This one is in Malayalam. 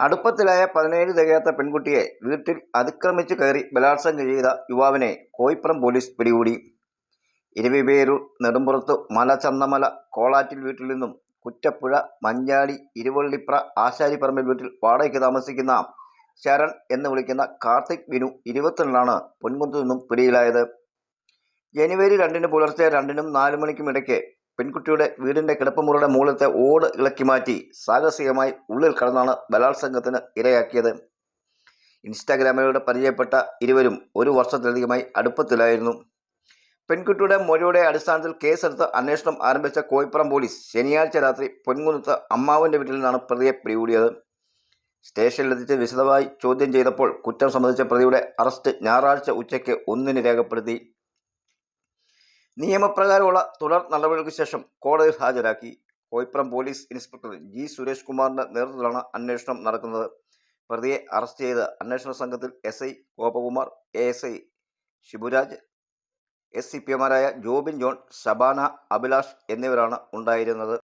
അടുപ്പത്തിലായ പതിനേഴ് തികയാത്ത പെൺകുട്ടിയെ വീട്ടിൽ അതിക്രമിച്ചു കയറി ബലാത്സംഗം ചെയ്ത യുവാവിനെ കോയിപ്പുറം പോലീസ് പിടികൂടി. ഇരവിപേരൂർ നെടുമ്പുറത്ത് മല ചന്തമല കോളാറ്റിൽ വീട്ടിൽ നിന്നും കുറ്റപ്പുഴ മഞ്ഞാടി ഇരുവള്ളിപ്ര ആശാരിപ്പറമ്പിൽ വീട്ടിൽ വാടകയ്ക്ക് താമസിക്കുന്ന ശരൺ എന്ന് വിളിക്കുന്ന കാർത്തിക് വിനു ഇരുപത്തിരണ്ടാണ് പൊൻകുന്നത്തു നിന്നും പിടിയിലായത്. ജനുവരി രണ്ടിന് പുലർച്ചെ രണ്ടിനും നാല് മണിക്കും ഇടയ്ക്ക് പെൺകുട്ടിയുടെ വീടിന്റെ കിടപ്പുമുറിയുടെ മുകളിലത്തെ ഓട് ഇളക്കി മാറ്റി സാഹസികമായി ഉള്ളിൽ കടന്നാണ് ബലാത്സംഗത്തിന് ഇരയാക്കിയത്. ഇൻസ്റ്റാഗ്രാമിലൂടെ പരിചയപ്പെട്ട ഇരുവരും ഒരു വർഷത്തിലധികമായി അടുപ്പത്തിലായിരുന്നു. പെൺകുട്ടിയുടെ മൊഴിയുടെ അടിസ്ഥാനത്തിൽ കേസെടുത്ത് അന്വേഷണം ആരംഭിച്ച കോയിപ്പുറം പോലീസ് ശനിയാഴ്ച രാത്രി പൊൻകുന്നത്ത് അമ്മാവന്റെ വീട്ടിൽ നിന്നാണ് പ്രതിയെ പിടികൂടിയത്. സ്റ്റേഷനിലെത്തിച്ച് വിശദമായി ചോദ്യം ചെയ്തപ്പോൾ കുറ്റം സംബന്ധിച്ച പ്രതിയുടെ അറസ്റ്റ് ഞായറാഴ്ച ഉച്ചയ്ക്ക് ഒന്നിന് രേഖപ്പെടുത്തി. നിയമപ്രകാരമുള്ള തുടർ നടപടികൾക്ക് ശേഷം കോടതിയിൽ ഹാജരാക്കി Koipuram police inspector G Suresh കുമാറിന്റെ നേതൃത്വത്തിലാണ് അന്വേഷണം നടക്കുന്നത്. പ്രതിയെ അറസ്റ്റ് ചെയ്ത് അന്വേഷണ സംഘത്തിൽ S I Gopakumar A S I Shiburaj S C P എമാരായ Jobin John Shabana Abhilash എന്നിവരാണ് ഉണ്ടായിരുന്നത്.